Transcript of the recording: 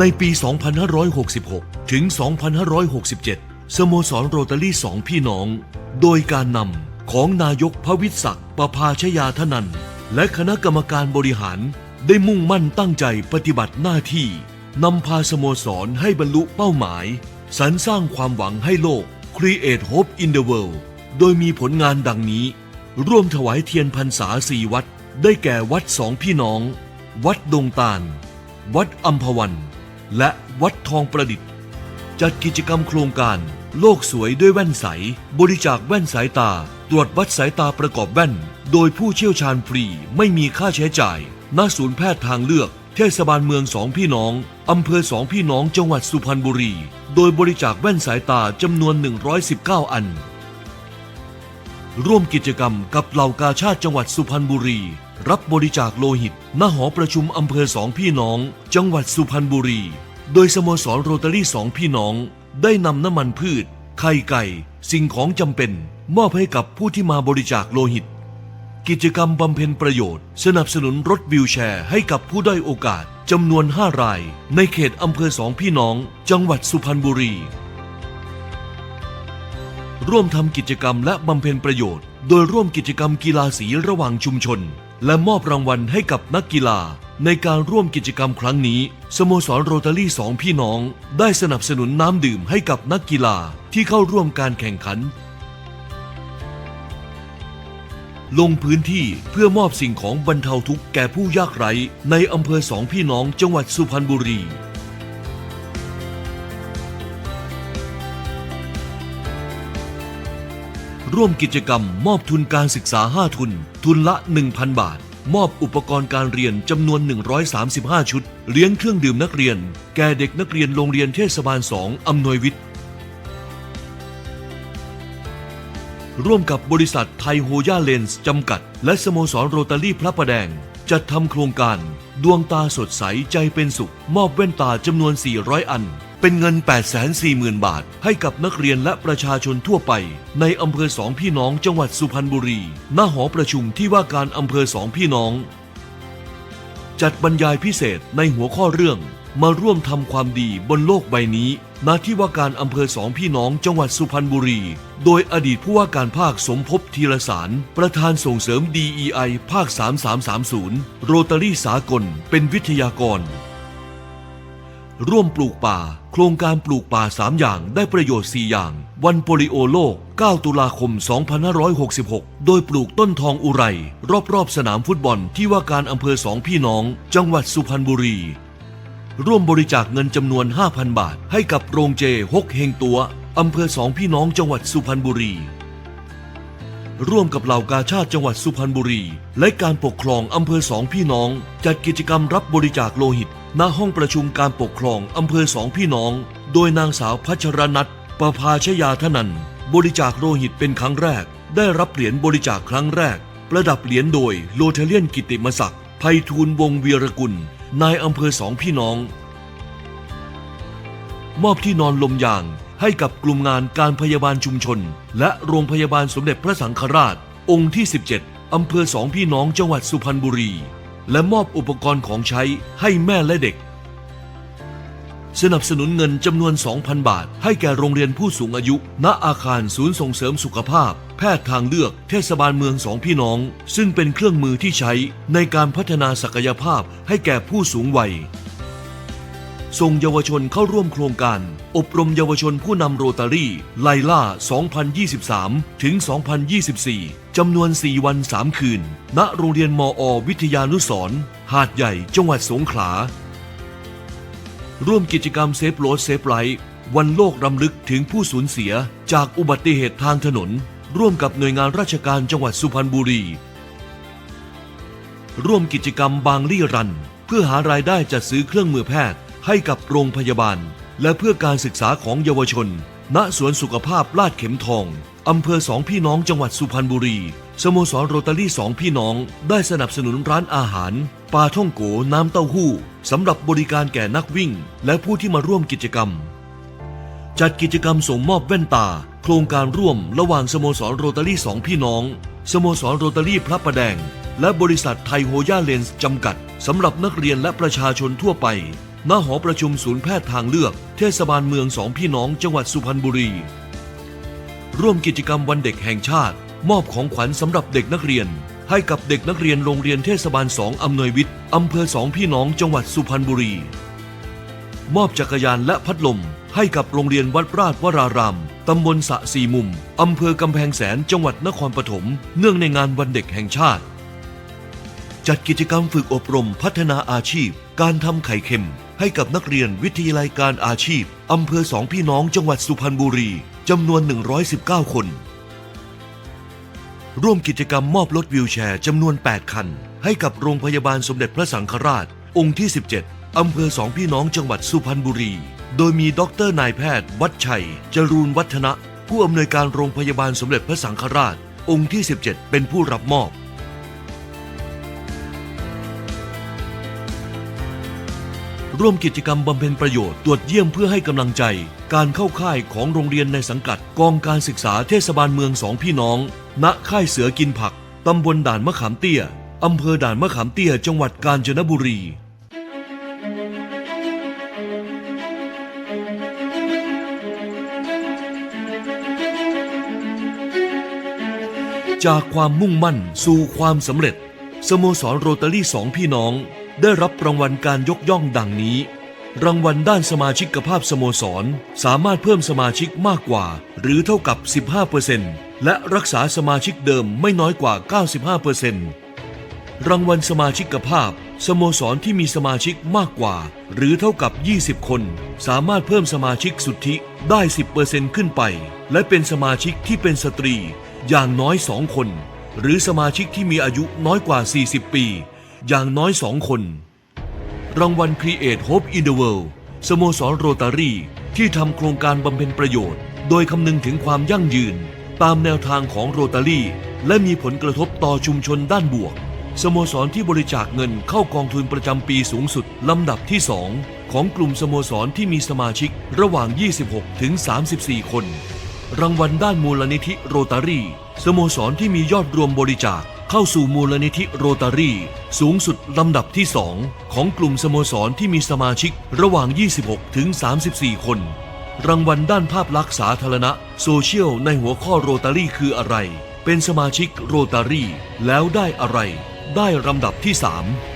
ในปี 2566 ถึง 2567 สโมสรโรตารี่สองพี่น้อง โดยการนำของนายกพระวิศักดิ์ประภาชยาธนัน และคณะกรรมการบริหารได้มุ่งมั่นตั้งใจปฏิบัติหน้าที่นำพาสโมสรให้บรรลุเป้าหมาย สรรสร้างความหวังให้โลก Create Hope in the World โดยมีผลงานดังนี้ ร่วมถวายเทียนพรรษาสี่วัด ได้แก่วัดสองพี่น้อง วัดดงตาล วัดอัมพวัน และวัดทองประดิษฐ์ จัดกิจกรรมโครงการ โลกสวยด้วยแว่นใส บริจาคแว่นสายตา ตรวจวัดสายตาประกอบแว่น โดยผู้เชี่ยวชาญฟรีไม่มีค่าใช้จ่ายณศูนย์แพทย์ทางเลือก เทศบาลเมืองสองพี่น้อง อำเภอสองพี่น้องจังหวัดสุพรรณบุรี โดยบริจาคแว่นสายตาจำนวน 119 อัน ร่วมกิจกรรมกับเหล่ากาชาติจังหวัดสุพรรณบุรี รับบริจาคโลหิต ณ หอประชุมอำเภอสองพี่น้อง จังหวัดสุพรรณบุรี โดยสโมสรโรตารี่สองพี่น้องได้นำน้ำมันพืช ไข่ไก่ สิ่งของจำเป็น มอบให้กับผู้ที่มาบริจาคโลหิต กิจกรรมบำเพ็ญประโยชน์ สนับสนุนรถวิวแชร์ให้กับผู้ด้อยโอกาสจำนวน 5 ราย ในเขตอำเภอสองพี่น้อง จังหวัดสุพรรณบุรี ร่วมทำกิจกรรมและบำเพ็ญประโยชน์ โดยร่วมกิจกรรมกีฬาสีระหว่างชุมชน และมอบรางวัลให้กับนักกีฬา ในการร่วมกิจกรรมครั้งนี้ สโมสรโรตารี่สองพี่น้อง ได้สนับสนุนน้ำดื่มให้กับนักกีฬาที่เข้าร่วมการแข่งขัน ลงพื้นที่เพื่อมอบสิ่งของบรรเทาทุกข์แก่ผู้ยากไร้ ในอำเภอสองพี่น้องจังหวัดสุพรรณบุรี ร่วมกิจกรรม มอบทุนการศึกษา 5 ทุน ทุนละ 1,000 บาท มอบอุปกรณ์การเรียนจำนวน 135 ชุด เลี้ยงเครื่องดื่มนักเรียน แก่เด็กนักเรียนโรงเรียนเทศบาล 2 อำนวยวิทย์ ร่วมกับบริษัทไทยโฮย่าเลนส์จำกัด และสโมสรโรตารี่พระประแดง จัดทำโครงการ ดวงตาสดใสใจเป็นสุข มอบแว่นตาจำนวน 400 อัน เป็นเงิน 840,000 บาท ให้กับนักเรียนและประชาชนทั่วไป ในอำเภอสองพี่น้องจังหวัดสุพรรณบุรี ณ หอประชุมที่ว่าการอำเภอสองพี่น้อง จัดบรรยายพิเศษในหัวข้อเรื่อง มาร่วมทำความดีบนโลกใบนี้ ณ ที่ว่าการอำเภอสองพี่น้องจังหวัดสุพรรณบุรี โดยอดีตผู้ว่าการภาคสมภพธีรสาร ประธานส่งเสริม DEI ภาค 3330 โรตารี่สากล เป็นวิทยากร ร่วมปลูกป่า โครงการปลูกป่า 3 อย่างได้ประโยชน์ 4 อย่าง วันโปลิโอโลก 9 ตุลาคม 2566 โดยปลูกต้นทองอุไร รอบๆ สนามฟุตบอลที่ว่าการอำเภอสองพี่น้อง จังหวัดสุพรรณบุรี ร่วมบริจาคเงินจำนวน 5,000 บาท ให้กับโรงเจฮกเฮงตัวอำเภอสองพี่น้องจังหวัดสุพรรณบุรี ร่วมกับเหล่ากาชาติจังหวัดสุพรรณบุรี และการปกครองอำเภอสองพี่น้อง จัดกิจกรรมรับบริจาคโลหิต ณห้องประชุมการปกครองอำเภอสองพี่น้อง โดยนางสาวพัชรนัทประภาชยาธนันบริจาคโลหิตเป็นครั้งแรก ได้รับเหรียญบริจาคครั้งแรก ประดับเหรียญโดยโลเทเลียนกิติมศักดิ์ไพฑูรย์วงศ์วีรกุล นายอำเภอสองพี่น้อง มอบที่นอนลมยางให้กับกลุ่มงานการพยาบาลชุมชน และโรงพยาบาลสมเด็จพระสังฆราช องค์ที่ 17อำเภอสองพี่น้องจังหวัดสุพรรณบุรี และมอบอุปกรณ์ของใช้ให้แม่และเด็ก สนับสนุนเงินจำนวน 2,000 บาท ให้แก่โรงเรียนผู้สูงอายุ ณอาคารศูนย์ส่งเสริมสุขภาพ แพทย์ทางเลือก เทศบาลเมืองสองพี่น้อง ซึ่งเป็นเครื่องมือที่ใช้ในการพัฒนาศักยภาพให้แก่ผู้สูงวัย ส่งเยาวชนเข้าร่วมโครงการ อบรมเยาวชนผู้นำโรตารี่ ไลล่า 2023 ถึง 2024 จำนวน 4 วัน 3 คืน ณ โรงเรียนมอ วิทยานุสร์หาดใหญ่ จังหวัดสงขลา ร่วมกิจกรรมเซฟโรดเซฟไลท์วันโลกรำลึกถึงผู้สูญเสียจากอุบัติเหตุทางถนน ร่วมกับหน่วยงานราชการจังหวัดสุพรรณบุรี ร่วมกิจกรรมบางลี่รัน เพื่อหารายได้จัดซื้อเครื่องมือแพทย์ ให้กับโรงพยาบาล และเพื่อการศึกษาของเยาวชน ณสวนสุขภาพลาดเข็มทองอำเภอสองพี่น้องจังหวัดสุพรรณบุรี สโมสรโรตารี่สองพี่น้อง ได้สนับสนุนร้านอาหารปลาท่องโกน้ำเต้าหู้สำหรับบริการแก่นักวิ่ง และผู้ที่มาร่วมกิจกรรม จัดกิจกรรมส่งมอบแว่นตา โครงการร่วมระหว่างสโมสรโรตารี่สองพี่น้อง สโมสรโรตารี่พระประแดง และบริษัทไทยโฮย่าเลนส์จำกัดสำหรับนักเรียนและประชาชนทั่วไป ณหอประชุมศูนย์แพทย์ทางเลือก เทศบาลเมืองสองพี่น้องจังหวัดสุพรรณบุรี ร่วมกิจกรรมวันเด็กแห่งชาติ มอบของขวัญสำหรับเด็กนักเรียน ให้กับเด็กนักเรียนโรงเรียนเทศบาลสองอำนวยวิทย์อำเภอสองพี่น้องจังหวัดสุพรรณบุรี มอบจักรยานและพัดลม ให้กับโรงเรียนวัดราชวราราม ตำบลสะสีมุม อำเภอกำแพงแสนจังหวัดนครปฐมเนื่องในงานวันเด็กแห่งชาติ จัดกิจกรรมฝึกอบรมพัฒนาอาชีพ การทำไข่เค็ม ให้กับนักเรียนวิทยาลัยการอาชีพ อำเภอสองพี่น้องจังหวัดสุพรรณบุรีจำนวน 119 คน ร่วมกิจกรรมมอบรถวิวแชร์จำนวน 8 คัน ให้กับโรงพยาบาลสมเด็จพระสังฆราช องค์ที่ 17 อำเภอสองพี่น้องจังหวัดสุพรรณบุรี โดยมีด็อกเตอร์นายแพทย์ วัดชัย จรูนวัฒนะ ผู้อำนวยการโรงพยาบาลสมเด็จพระสังฆราช องค์ที่ 17 เป็นผู้รับมอบ ร่วมกิจกรรมบำเพ็ญประโยชน์ตรวจเยี่ยมเพื่อให้กำลังใจ การเข้าค่ายของโรงเรียนในสังกัดกองการศึกษาเทศบาลเมืองสองพี่น้อง ณค่ายเสือกินผักตำบลด่านมะขามเตี้ยอำเภอด่านมะขามเตี้ยจังหวัดกาญจนบุรีจากความมุ่งมั่นสู่ความสำเร็จ สโมสรโรตารี่สองพี่น้อง ได้รับรางวัลการยกย่องดังนี้ รางวัลด้านสมาชิกภาพสโมสร สามารถเพิ่มสมาชิกมากกว่า หรือเท่ากับ 15%และรักษาสมาชิกเดิมไม่น้อยกว่า 95%รางวัลสมาชิกภาพ สโมสรที่มีสมาชิกมากกว่า หรือเท่ากับ 20 คน สามารถเพิ่มสมาชิกสุทธิได้ 10%ขึ้นไป และเป็นสมาชิกที่เป็นสตรี อย่างน้อย 2 คน หรือสมาชิกที่มีอายุน้อยกว่า 40 ปี อย่างน้อย2คน รางวัล Create Hope in the World สโมสรโรตารีที่ทำโครงการบำเพ็ญประโยชน์ โดยคำนึงถึงความยั่งยืน ตามแนวทางของโรตารีและมีผลกระทบต่อชุมชนด้านบวก สโมสรที่บริจาคเงินเข้ากองทุนประจำปีสูงสุดลำดับที่ 2 ของกลุ่มสโมสรที่มีสมาชิกระหว่าง 26 ถึง 34 คน รางวัลด้านมูลนิธิโรตารีสโมสรที่มียอดรวมบริจาค เข้าสู่มูลนิธิโรตารี่ สูงสุดลำดับที่ 2 ของกลุ่มสโมสรที่มีสมาชิกระหว่าง 26 ถึง 34 คน รางวัลด้านภาพลักษณ์สาธารณะ โซเชียลในหัวข้อโรตารี่คืออะไร เป็นสมาชิกโรตารี่ แล้วได้อะไร ได้ลำดับที่ 3